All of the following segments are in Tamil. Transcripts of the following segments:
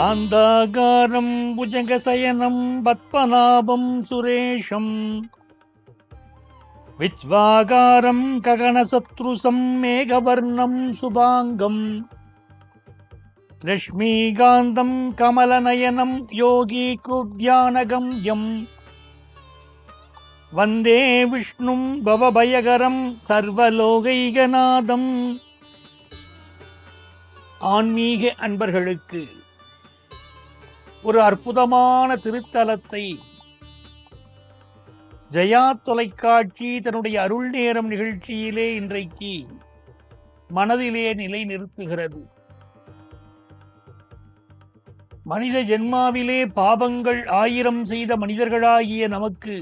சாந்தாகாரம் புஜங்கசயனம் பத்மநாபம் சுரேஷம். விச்வாகாரம் ககனசத்ருசம் மேகவர்ணம் சுபாங்கம். லக்ஷ்மீகாந்தம் கமலநயனம் யோகி குத்யானகம்யம் வந்தே விஷ்ணும் பவபயகரம் சர்வலோகைகநாதம். ஆன்மீக அன்பர்களுக்கு ஒரு அற்புதமான திருத்தலத்தை. ஜெயா தொலைக்காட்சி தன்னுடைய அருள் நேரம் நிகழ்ச்சியிலே இன்றைக்கு மனதிலே நிலை நிறுத்துகிறது மனித ஜென்மாவிலே பாபங்கள் ஆயிரம் செய்த மனிதர்களாகிய நமக்கு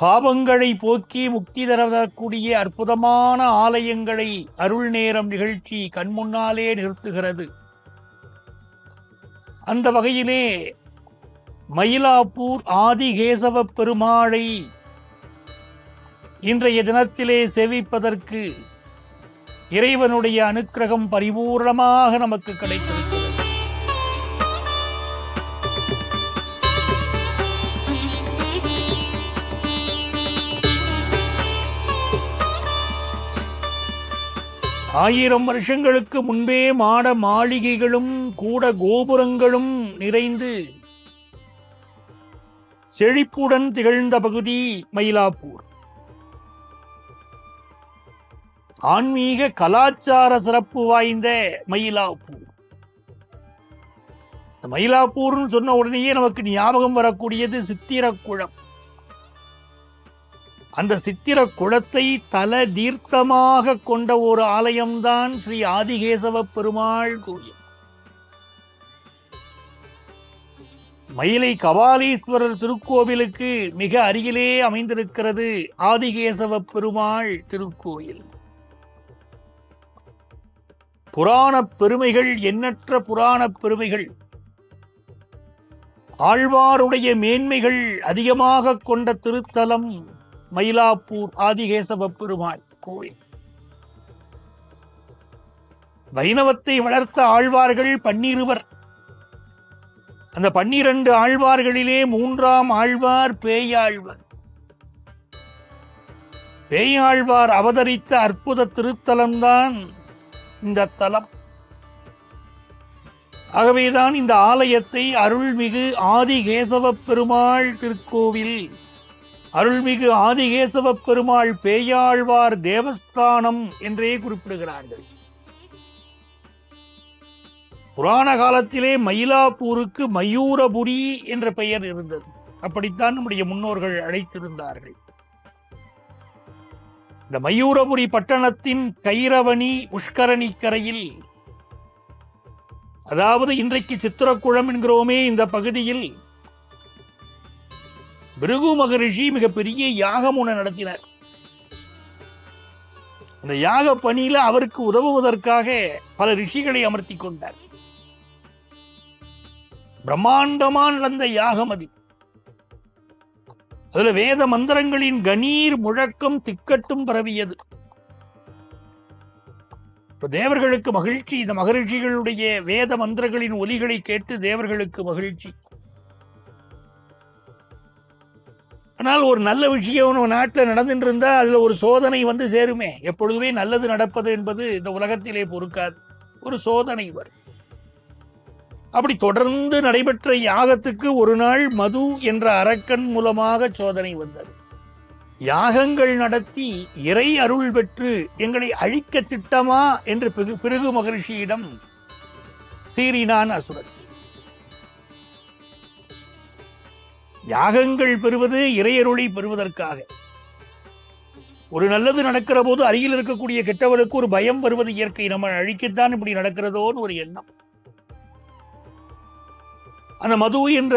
பாபங்களை போக்கி முக்தி தரக்கூடிய அற்புதமான ஆலயங்களை அருள் நேரம் நிகழ்ச்சி கண்முன்னாலே நிறுத்துகிறது. அந்த வகையிலே மயிலாப்பூர் ஆதிகேசவ பெருமாளை இன்றைய தினத்திலே சேவிப்பதற்கு இறைவனுடைய அனுக்கிரகம் பரிபூர்ணமாக நமக்கு கிடைக்கும் ஆயிரம் வருஷங்களுக்கு முன்பே மாட மாளிகைகளும் கூட கோபுரங்களும் நிறைந்து செழிப்புடன் திகழ்ந்த பகுதி மயிலாப்பூர். ஆன்மீக கலாச்சார சிறப்பு வாய்ந்த மயிலாப்பூர். மயிலாப்பூர்னு சொன்ன உடனேயே நமக்கு ஞாபகம் வரக்கூடியது சித்திரக்குளம். அந்த சித்திர குளத்தை தல தீர்த்தமாக கொண்ட ஒரு ஆலயம்தான் ஸ்ரீ ஆதிகேசவ பெருமாள் கோயில். மயிலை கபாலீஸ்வரர் திருக்கோவிலுக்கு மிக அருகிலே அமைந்திருக்கிறது ஆதிகேசவ பெருமாள் திருக்கோயில். புராணப் பெருமைகள் எண்ணற்ற புராணப் பெருமைகள். ஆழ்வாருடைய மேன்மைகள் அதிகமாக கொண்ட திருத்தலம். மயிலாப்பூர் ஆதிகேசவ பெருமாள் கோவில். வைணவத்தை வளர்த்த ஆழ்வார்கள் பன்னிருவர். அந்த பன்னிரண்டு ஆழ்வார்களிலே மூன்றாம் ஆழ்வார் பேயாழ்வார். பேயாழ்வார் அவதரித்த அற்புத திருத்தலம்தான் இந்த தலம். ஆகவேதான் இந்த ஆலயத்தை அருள்மிகு ஆதிகேசவ பெருமாள் திருக்கோவில் அருள்மிகு ஆதிகேசவ பெருமாள் பேயாழ்வார் தேவஸ்தானம் என்றே குறிப்பிடுகிறார்கள். புராண காலத்திலே மயிலாப்பூருக்கு மயூரபுரி என்ற பெயர் இருந்தது. அப்படித்தான் நம்முடைய முன்னோர்கள் அழைத்திருந்தார்கள். இந்த மயூரபுரி பட்டணத்தின் கைரவணி புஷ்கரணி கரையில் அதாவது இன்றைக்கு சித்திரக்குளம் என்கிறோமே இந்த பகுதியில் பிருகு மகரிஷி மிகப்பெரிய யாகம் ஒன்று நடத்தினார். அந்த யாக பணியில அவருக்கு உதவுவதற்காக பல ரிஷிகளை அமர்த்தி கொண்டார். பிரம்மாண்டமா நடந்த யாகம் அது. அதுல வேத மந்திரங்களின் கணீர் முழக்கம் திக்கட்டும் பரவியது. இப்போ தேவர்களுக்கு மகிழ்ச்சி. இந்த மகரிஷிகளுடைய வேத மந்திரங்களின் ஒலிகளை கேட்டு தேவர்களுக்கு மகிழ்ச்சி. ஆனால் ஒரு நல்ல விஷயம் நம்ம நாட்டில் நடந்துட்டு இருந்தால் அதில் ஒரு சோதனை வந்து சேருமே. எப்பொழுதுமே நல்லது நடப்பது என்பது இந்த உலகத்திலே பொறுக்காது. ஒரு சோதனை வரும். அப்படி தொடர்ந்து நடைபெற்ற யாகத்துக்கு ஒரு நாள் மது என்ற அரக்கன் மூலமாக சோதனை வந்தது. யாகங்கள் நடத்தி இறை அருள் பெற்று எங்களை அழிக்க திட்டமா என்று பிருகு மகரிஷியிடம் சீறினான் அசுரன். யாகங்கள் பெறுவது இறையருளை பெறுவதற்காக. ஒரு நல்லது நடக்கிற போது அருகில் இருக்கக்கூடிய கெட்டவருக்கு ஒரு பயம் வருவது இயற்கை. நம்ம அழிக்கத்தான் இப்படி நடக்கிறதோன்னு ஒரு எண்ணம். அந்த மது என்ற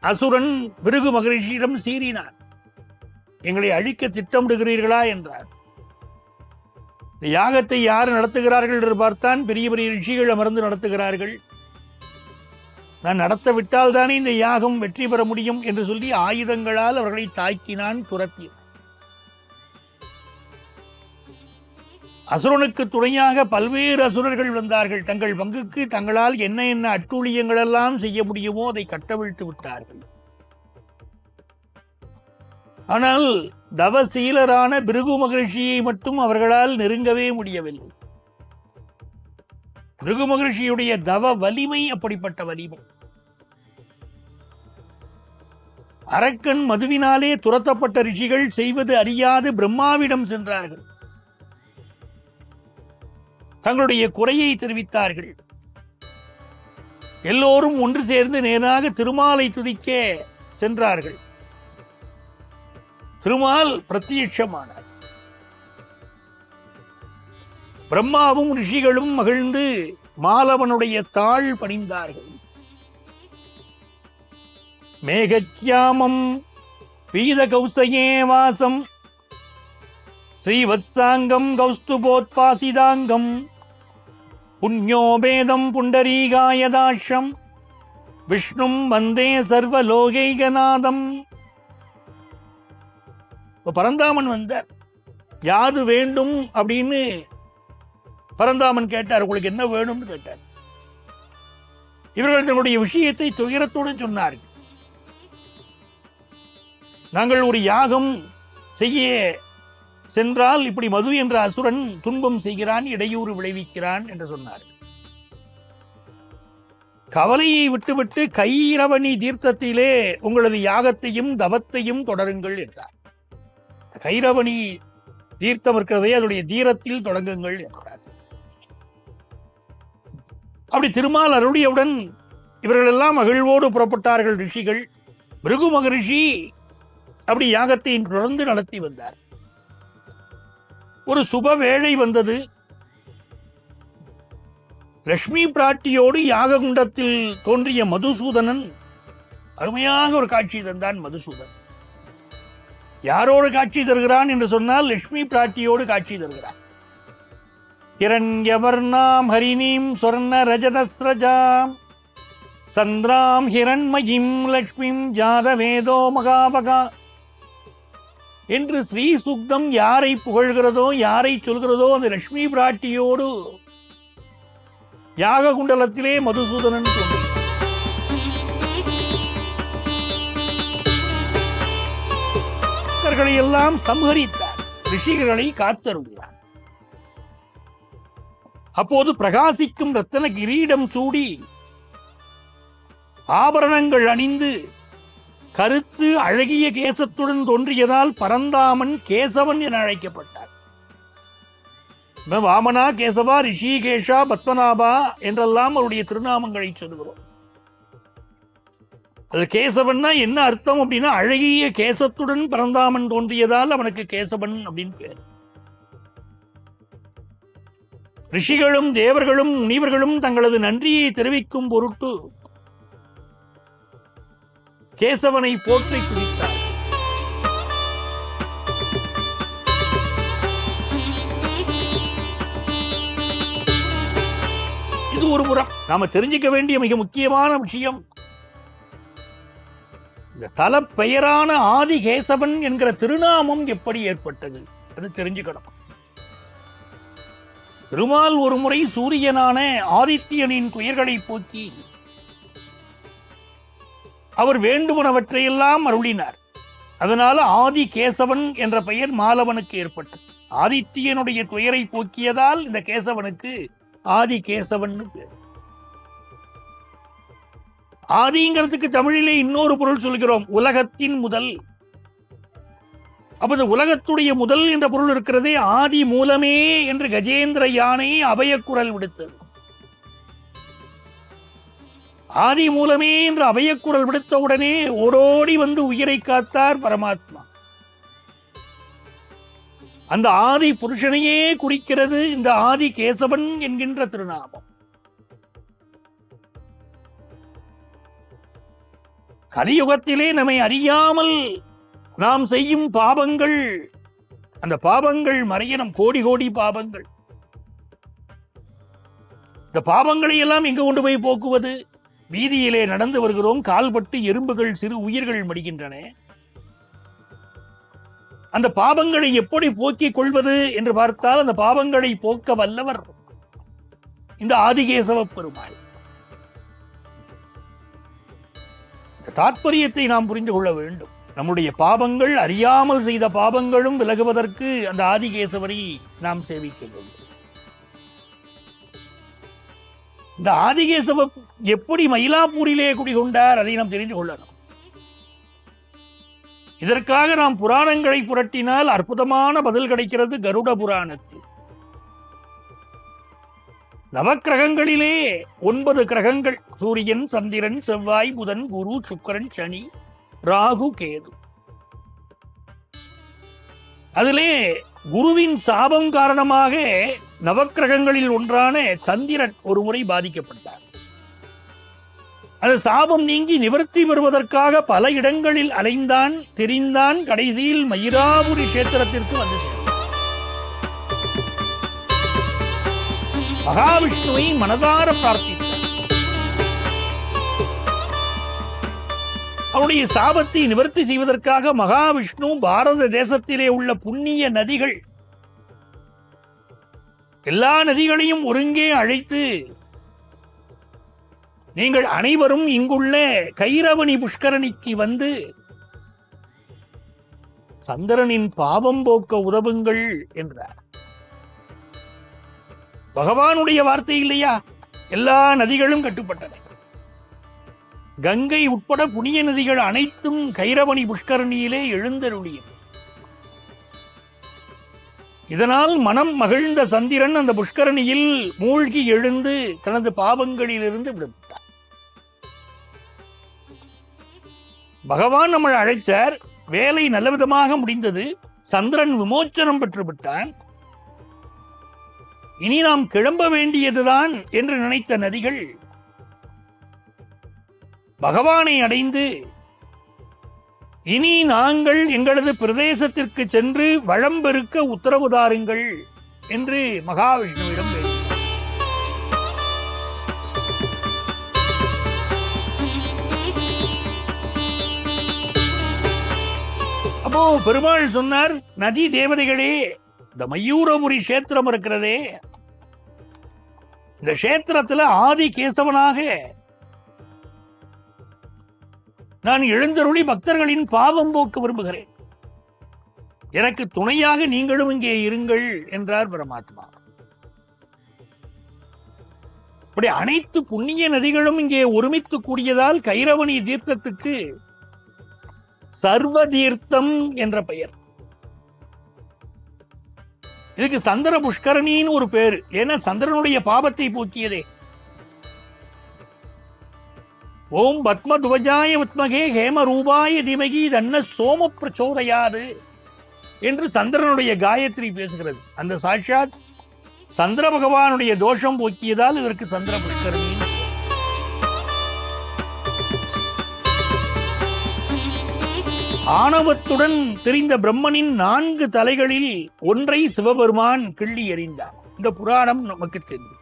அசுரன் பிருகு மகரிஷியிடம் சீறினார் எங்களை அழிக்க திட்டமிடுகிறீர்களா? என்றார். இந்த யாகத்தை யார் நடத்துகிறார்கள் என்று பார்த்தான் பெரிய பெரிய ரிஷிகள் அமர்ந்து நடத்துகிறார்கள். நான் நடத்த விட்டால்தானே இந்த யாகம் வெற்றி பெற முடியும் என்று சொல்லி ஆயுதங்களால் அவர்களை தாக்கினான் துரத்தி அசுரனுக்கு துணையாக பல்வேறு அசுரர்கள் வந்தார்கள் தங்கள் பங்குக்கு தங்களால் என்ன என்ன அட்டூழியங்களெல்லாம் செய்ய முடியுமோ அதை கட்டவிழ்த்து விட்டார்கள். ஆனால் தவசீலரான பிருகு மகிழ்ச்சியை மட்டும் அவர்களால் நெருங்கவே முடியவில்லை. பிருகு மகிழ்ச்சியுடைய தவ வலிமை அப்படிப்பட்ட வலிமை. அரக்கன் மதுவினாலே துரத்தப்பட்ட ரிஷிகள் செய்வது அறியாது பிரம்மாவிடம் சென்றார்கள். தங்களுடைய குறையை தெரிவித்தார்கள். எல்லோரும் ஒன்று சேர்ந்து நேராக திருமாலை துதிக்க சென்றார்கள். திருமால் பிரத்யட்சமானார். பிரம்மாவும் ரிஷிகளும் மகிழ்ந்து மாலவனுடைய தாழ் பணிந்தார்கள். மேகச்சியாமம் பீத கௌசையே வாசம் ஸ்ரீவத்சாங்கம் கௌஸ்துபோத்பாசிதாங்கம் புண்ணியோபேதம் புண்டரீகாயதாஷம் விஷ்ணும் வந்தே சர்வலோகைகநாதம். பரந்தாமன் வந்தார். யாது வேண்டும் அப்படின்னு பரந்தாமன் கேட்டார் உங்களுக்கு என்ன வேணும்னு? கேட்டார். இவர்கள் தன்னுடைய விஷயத்தை துயரத்துடன் சொன்னார்கள். நாங்கள் ஒரு யாகம் செய்ய சென்றால் இப்படி மது என்ற அசுரன் துன்பம் செய்கிறான் இடையூறு விளைவிக்கிறான் என்று சொன்னார் கவலையை விட்டுவிட்டு கைரவணி தீர்த்தத்திலே உங்களது யாகத்தையும் தவத்தையும் தொடருங்கள் என்றார். கைரவணி தீர்த்தம் இருக்கிறதே அதனுடைய தீரத்தில் தொடங்குங்கள் என்றார். அப்படி திருமால் அருளியவுடன் இவர்கள் எல்லாம் மகிழ்வோடு புறப்பட்டார்கள் ரிஷிகள். பிருகு மகரிஷி அப்படி யாகத்தை தொடர்ந்து நடத்தி வந்தார். ஒரு சுப வேளை வந்தது. லக்ஷ்மி பிராட்டியோடு யாககுண்டத்தில் தோன்றிய மதுசூதனன் அருமையாக ஒரு காட்சி தந்தான் மதுசூதன். யாரோடு காட்சி தருகிறான் என்று சொன்னால் லட்சுமி பிராட்டியோடு காட்சி தருகிறான் ஹிரண்யவர்ணாம் ஹரிணீம் சொர்ண ரஜதஸ்ரஜாம் சந்திராம் ஹிரண்மயிம் லக்ஷ்மிம் ஜாதவேதோ மகாபகா என்று ஸ்ரீ சுக்தம் யாரை புகழ்கிறதோ யாரை சொல்கிறதோ அந்த லட்சுமி பிராட்டியோடு யாக குண்டலத்திலே மதுசூதனன் தோன்றினார் எல்லாம் சம்ஹரித்தார் ரிஷிகளை காத்தருளினார் அப்போது பிரகாசிக்கும் ரத்தன கிரீடம் சூடி ஆபரணங்கள் அணிந்து கருத்து அழகிய கேசத்துடன் தோன்றியதால் பரந்தாமன் கேசவன் என அழைக்கப்பட்டார். வாமனா கேசவா ரிஷிகேஷா பத்மநாபா என்றெல்லாம் அவருடைய திருநாமங்களை சொல்கிறோம் அது கேசவன்னா என்ன அர்த்தம் அப்படின்னா அழகிய கேசத்துடன் பரந்தாமன் தோன்றியதால் அவனுக்கு கேசவன் அப்படின்னு பேர். ரிஷிகளும் தேவர்களும் முனிவர்களும் தங்களது நன்றியை தெரிவிக்கும் பொருட்டு கேசவனை போற்றி குடித்தார். இது ஒரு புறம். நாம தெரிஞ்சுக்க வேண்டிய மிக முக்கியமான விஷயம். இந்த தல பெயரான ஆதிகேசவன் என்கிற திருநாமம் எப்படி ஏற்பட்டது? அது தெரிஞ்சுக்கணும். பெருமாள் ஒரு முறை சூரியனான ஆதித்யனின் துயர்களை போக்கி அவர் வேண்டுமனவற்றையெல்லாம் அருளினார். அதனால ஆதி கேசவன் என்ற பெயர் மாலவனுக்கு ஏற்பட்டது. ஆதித்யனுடைய துயரை போக்கியதால் இந்த கேசவனுக்கு ஆதி கேசவன் பேர். ஆதிங்கிறதுக்கு தமிழிலே இன்னொரு பொருள் சொல்கிறோம். உலகத்தின் முதல் அப்ப இந்த உலகத்துடைய முதல் என்ற பொருள் இருக்கிறதே ஆதி மூலமே என்று கஜேந்திர யானை அபயக்குரல் விடுத்தது. ஆதி மூலமே என்று அபயக்குரல் விடுத்த உடனே ஓடோடி வந்து உயிரை காத்தார் பரமாத்மா. அந்த ஆதி புருஷனையே குறிக்கிறது இந்த ஆதி கேசவன் என்கின்ற திருநாமம். கலியுகத்திலே நம்மை அறியாமல் நாம் செய்யும் பாபங்கள் அந்த பாபங்கள் மறையணும் கோடி கோடி பாபங்கள். இந்த பாவங்களை எல்லாம் எங்க கொண்டு போய் போக்குவது? வீதியிலே நடந்து வருகிறோம் கால்பட்டு எறும்புகள் சிறு உயிர்கள் மடிகின்றன. அந்த பாவங்களை எப்படி போக்கிக் கொள்வது என்று பார்த்தால் அந்த பாவங்களை போக்க வல்லவர் இந்த ஆதிகேசவ பெருமாள். இந்த தாற்பயத்தை நாம் புரிந்து கொள்ள வேண்டும். நம்முடைய பாபங்கள் அறியாமல் செய்த பாபங்களும் விலகுவதற்கு அந்த ஆதிகேசவரை நாம் சேவிக்க வேண்டும் இந்த ஆதிகேசவ எப்படி மயிலாப்பூரிலே குடிகொண்டார் அதை நாம் தெரிந்து கொள்ளணும். இதற்காக நாம் புராணங்களை புரட்டினால் அற்புதமான பதில் கிடைக்கிறது கருட புராணத்தில். நவக்கிரகங்களிலே ஒன்பது கிரகங்கள் சூரியன் சந்திரன் செவ்வாய் புதன் குரு சுக்கரன் சனி. ராகு கேது. அதிலே குருவின் சாபம் காரணமாக நவக்கிரகங்களில் ஒன்றான சந்திரன் ஒரு முறை பாதிக்கப்பட்டார். அது சாபம் நீங்கி நிவர்த்தி பெறுவதற்காக பல இடங்களில் அலைந்தான் தெரிந்தான் கடைசியில் மயிராபுரி கஷேத்திரத்திற்கு வந்து மகாவிஷ்ணுவை மனதார பிரார்த்தித்தார். அவனுடைய சாபத்தை நிவர்த்தி செய்வதற்காக மகாவிஷ்ணு பாரத தேசத்திலே உள்ள புண்ணிய நதிகள். எல்லா நதிகளையும் ஒருங்கே அழைத்து நீங்கள் அனைவரும் இங்குள்ள கைரவணி புஷ்கரணிக்கு வந்து சந்திரனின் பாவம் போக்க உதவுங்கள் என்றார். பகவானுடைய வார்த்தை இல்லையா? எல்லா நதிகளும் கட்டுப்பட்டன. கங்கை உட்பட புனிய நதிகள் அனைத்தும் கைரவணி புஷ்கரணியிலே எழுந்தருளியது. இதனால் மனம் மகிழ்ந்த சந்திரன் அந்த புஷ்கரணியில் மூழ்கி எழுந்து தனது பாவங்களிலிருந்து விடுவிட்டார் பகவான் நம்மளை அழைச்சார். வேலை நல்லவிதமாக முடிந்தது. சந்திரன் விமோச்சனம் பெற்று விட்டான். இனி நாம் கிளம்ப வேண்டியதுதான் என்று நினைத்த நதிகள் பகவானை அடைந்து இனி நாங்கள் எங்களது பிரதேசத்திற்கு சென்று வளம்பெருக்க உத்தரவு தாருங்கள் என்று மகாவிஷ்ணுவிடம் அப்போ பெருமாள் சொன்னார் நதி தேவதைகளே இந்த மயூரபுரி கஷேத்திரம் இருக்கிறதே. இந்த கஷேத்திரத்துல ஆதி கேசவனாக நான் எழுந்தருளி பக்தர்களின் பாவம் போக்க விரும்புகிறேன். எனக்கு துணையாக நீங்களும் இங்கே இருங்கள் என்றார் பரமாத்மா இப்படி அனைத்து புண்ணிய நதிகளும் இங்கே ஒருமித்து கூடியதால் கைரவணி தீர்த்தத்துக்கு சர்வ தீர்த்தம் என்ற பெயர். இதுக்கு சந்திர புஷ்கரணின்னு ஒரு பேர். ஏன்னா சந்திரனுடைய பாபத்தை போக்கியதே. ஓம் பத்ம துவஜாய வித்மகே ஹேம ரூபாய திமகி தன்ன சோம பிரச்சோதையாது என்று சந்திரனுடைய காயத்ரி பேசுகிறது. அந்த சாட்சாத் சந்திர பகவானுடைய தோஷம் போக்கியதால் இவருக்கு சந்திர புஷ்கரணி. ஆணவத்துடன் தெரிந்த பிரம்மனின் நான்கு தலைகளில் ஒன்றை சிவபெருமான் கிள்ளி எறிந்தார். இந்த புராணம் நமக்கு தெரியும்.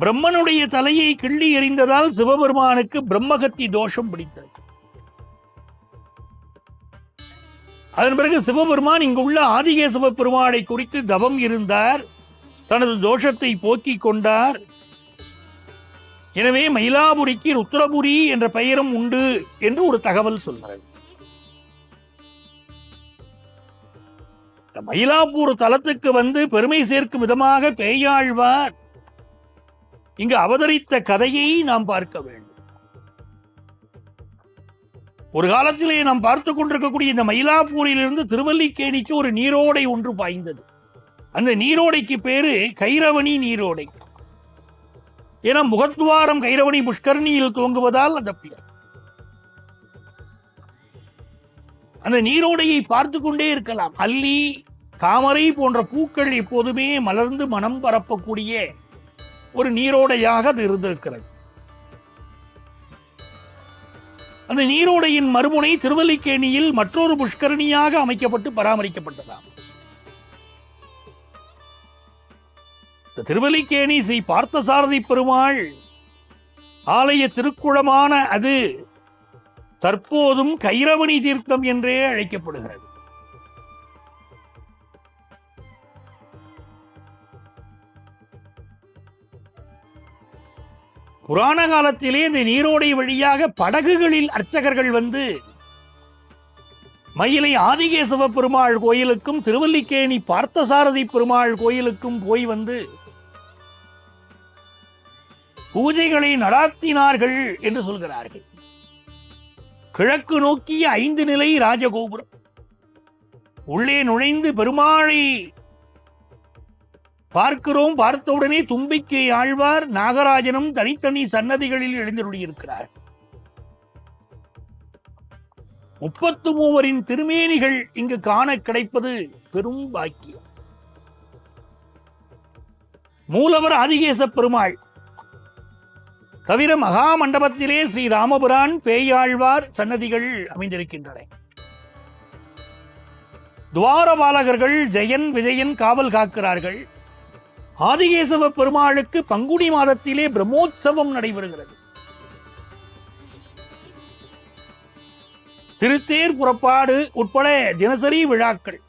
பிரம்மனுடைய தலையை கிள்ளி எறிந்ததால் சிவபெருமானுக்கு பிரம்மகத்தி தோஷம் பிடித்தது. அதன் பிறகு சிவபெருமான் இங்குள்ள ஆதிகேசவ பெருமானை குறித்து தவம் இருந்தார். தனது தோஷத்தை போக்கிக் கொண்டார். எனவே மயிலாபுரிக்கு ருத்ரபுரி என்ற பெயரும் உண்டு என்று ஒரு தகவல் சொல்கிறது. மயிலாப்பூர் தலத்துக்கு வந்து பெருமை சேர்க்கும் விதமாக பேயாழ்வார். இங்கு அவதரித்த கதையை நாம் பார்க்க வேண்டும். ஒரு காலத்திலே நாம் பார்த்து கொண்டிருக்கக்கூடிய இந்த மயிலாப்பூரிலிருந்து திருவல்லிக்கேணிக்கு ஒரு நீரோடை ஒன்று பாய்ந்தது. அந்த நீரோடைக்கு பேரு கைரவணி நீரோடை. ஏன்னா முகத்வாரம் கைரவணி புஷ்கரணியில் துவங்குவதால் அந்த பெயர். அந்த நீரோடையை பார்த்து கொண்டே இருக்கலாம். அல்லி தாமரை போன்ற பூக்கள் எப்போதுமே மலர்ந்து மனம் பரப்பக்கூடிய ஒரு நீரோடையாக அது இருந்திருக்கிறது. அந்த நீரோடையின் மறுமுனை திருவல்லிக்கேணியில் மற்றொரு புஷ்கரணியாக அமைக்கப்பட்டு பராமரிக்கப்பட்டதாம். இந்த திருவல்லிக்கேணி ஸ்ரீ பார்த்தசாரதி பெருமாள் ஆலய திருக்குளமான அது தற்போதும் கைரவணி தீர்த்தம் என்றே அழைக்கப்படுகிறது. புராண காலத்திலே இந்த நீரோடை வழியாக படகுகளில் அர்ச்சகர்கள் வந்து மயிலை ஆதிகேசவ பெருமாள் கோயிலுக்கும் திருவல்லிக்கேணி பார்த்தசாரதி பெருமாள் கோயிலுக்கும் போய் வந்து பூஜைகளை நடாத்தினார்கள் என்று சொல்கிறார்கள். கிழக்கு நோக்கிய ஐந்து நிலை ராஜகோபுரம். உள்ளே நுழைந்து பெருமாளை பார்க்கிறோம் பார்த்தவுடனே தும்பிக்கை ஆழ்வார் நாகராஜனும் தனித்தனி சன்னதிகளில் எழுந்தருளியிருக்கிறார் முப்பத்து மூவரின் திருமேனிகள் இங்கு காண கிடைப்பது பெரும் பாக்கியம். மூலவர் ஆதிகேச பெருமாள். தவிர மகா மண்டபத்திலே ஸ்ரீ ராமபுரான் பேயாழ்வார் சன்னதிகள் அமைந்திருக்கின்றன. துவாரபாலகர்கள் ஜெயன் விஜயன் காவல் காக்கிறார்கள். ஆதிகேசவ பெருமாளுக்கு பங்குனி மாதத்திலே பிரம்மோற்சவம் நடைபெறுகிறது. திருத்தேர் புறப்பாடு உட்பட தினசரி விழாக்கள்.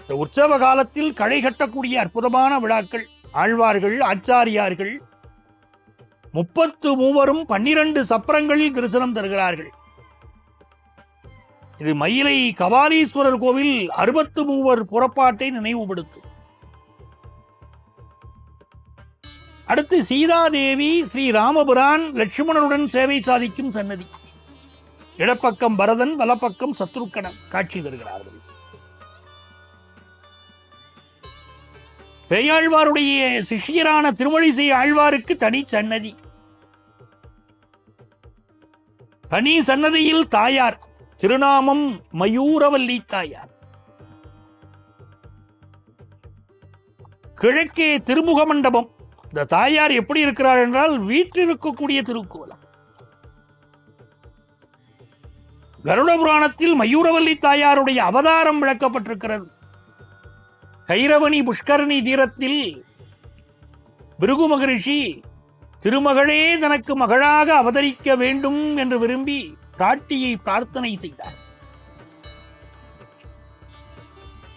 இந்த உற்சவ காலத்தில் களை கட்டக்கூடிய அற்புதமான விழாக்கள். ஆழ்வார்கள் ஆச்சாரியார்கள். முப்பத்து மூவரும் பன்னிரண்டு சப்பரங்களில் தரிசனம் தருகிறார்கள். இது மயிலை கபாலீஸ்வரர் கோவில் அறுபத்து மூவர் புறப்பாட்டை நினைவுபடுத்தும். அடுத்து சீதாதேவி ஸ்ரீ ராமபுரான் லட்சுமணனுடன் சேவை சாதிக்கும் சன்னதி. இடப்பக்கம் பரதன் வலப்பக்கம் சத்ருக்கடன் காட்சி தருகிறார்கள். பேயாழ்வாருடைய சிஷியரான திருமழிசை ஆழ்வாருக்கு தனி சன்னதி. தனி சன்னதியில் தாயார் திருநாமம் மயூரவல்லி தாயார். கிழக்கே திருமுக மண்டபம் இந்த தாயார் எப்படி இருக்கிறார் என்றால் வீட்டில் இருக்கக்கூடிய திருக்கோலம். கருட புராணத்தில் மயூரவல்லி தாயாருடைய அவதாரம் விளக்கப்பட்டிருக்கிறது. கைரவணி புஷ்கரணி தீரத்தில் பிருகு மகரிஷி திருமகளே தனக்கு மகளாக அவதரிக்க வேண்டும் என்று விரும்பி காட்டியை பிரார்த்தனை செய்தார்.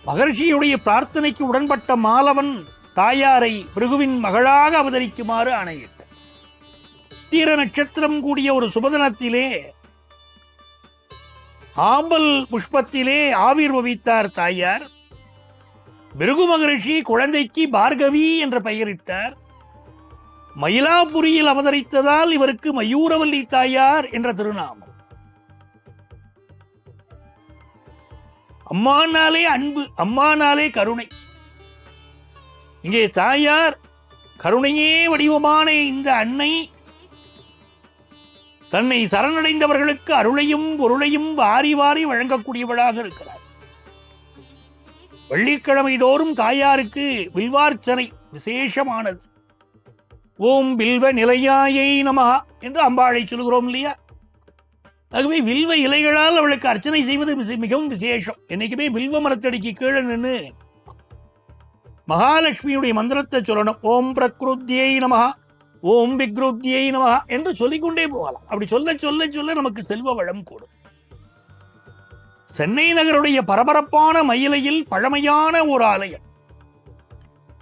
மகர்ஷியுடைய பிரார்த்தனைக்கு உடன்பட்ட மாலவன் தாயாரை பிருகுவின் மகளாக அவதரிக்குமாறு ஆணையிட்டார் தீர நட்சத்திரம் கூடிய ஒரு சுபதனத்திலே ஆம்பல் புஷ்பத்திலே ஆவிர்வவித்தார் தாயார். பிருகு மகரிஷி குழந்தைக்கு பார்கவி என்ற பெயரிட்டார். மயிலாபுரியில் அவதரித்ததால் இவருக்கு மயூரவல்லி தாயார் என்ற திருநாமம். அம்மானாலே அன்பு அம்மானாலே கருணை இங்கே தாயார் கருணையே வடிவமான இந்த அன்னை தன்னை சரணடைந்தவர்களுக்கு அருளையும் பொருளையும் வாரி வாரி வழங்கக்கூடியவளாக இருக்கிறார். வெள்ளிக்கிழமை தோறும் தாயாருக்கு வில்வார்ச்சனை விசேஷமானது. ஓம் வில்வ நிலையாயை நமகா என்று அம்பாளை சொல்கிறோம் இல்லையா? ஆகவே வில்வ இலைகளால் அவளுக்கு அர்ச்சனை செய்வது மிகவும் விசேஷம். என்னைக்குமே வில்வ மரத்தடிக்கு கீழே நின்று மகாலட்சுமியுடைய மந்திரத்தை சொல்லணும். ஓம் பிரக்ருத்தியை நமகா ஓம் விக்ருத்தியை நமகா என்று சொல்லிக்கொண்டே போகலாம். அப்படி சொல்ல சொல்ல சொல்ல நமக்கு செல்வ வளம் கூடும். சென்னை நகருடைய பரபரப்பான மயிலையில் பழமையான ஒரு ஆலயம்.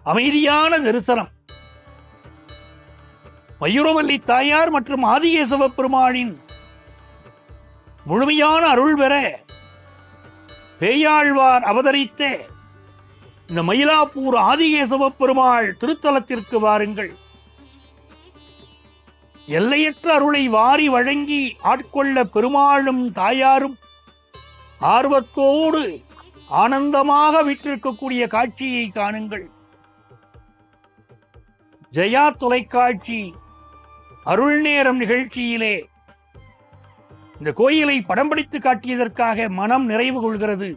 அமைதியான தரிசனம். மயூரவல்லி தாயார் மற்றும் ஆதிகேசவ பெருமாளின் முழுமையான அருள் பெற பேயாழ்வார் அவதரித்த இந்த மயிலாப்பூர் ஆதிகேசவ பெருமாள் திருத்தலத்திற்கு வாருங்கள். எல்லையற்ற அருளை வாரி வழங்கி ஆட்கொள்ள பெருமாளும் தாயாரும் ஆர்வத்தோடு ஆனந்தமாக விற்றிருக்கக்கூடிய காட்சியை காணுங்கள். ஜெயா தொலைக்காட்சி அருள் நேரம் நிகழ்ச்சியிலே இந்த கோயிலை படம் பிடித்து காட்டியதற்காக மனம் நிறைவு கொள்கிறது.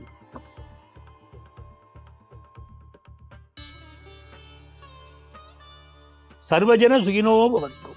சர்வஜன சுகினோ பவந்து